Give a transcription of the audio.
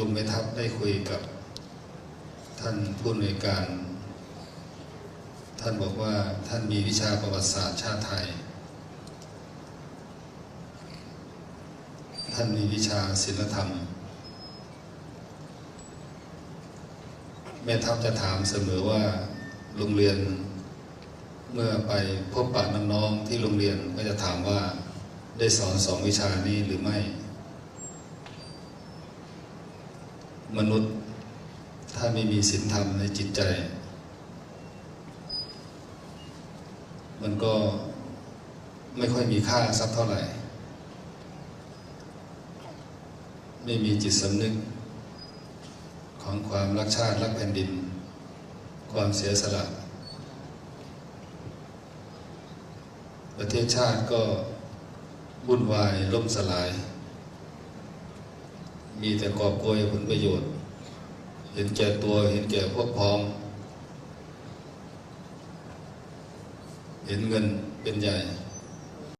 ลุงแม่ทัพได้คุยกับท่านผู้อำนวยการ ท่านบอกว่าท่านมีวิชาประวัติศาสตร์ชาติไทย ท่านมีวิชาศิลธรรม แม่ทัพจะถามเสมอว่าโรงเรียนเมื่อไปพบปะน้องๆที่โรงเรียนก็จะถามว่าได้สอนสองวิชานี้หรือไม่ มนุษย์ ถ้าไม่มีศีลธรรมในจิตใจ มันก็ไม่ค่อยมีค่าสักเท่าไหร่ ไม่มีจิตสำนึก ของความรักชาติรักแผ่นดิน ความเสียสละ ประเทศชาติก็วุ่นวายล่มสลาย มีแต่กอบโกยผลประโยชน์ เห็นแก่ตัวเห็นแก่พวกพ้อง เห็นเงินเป็นใหญ่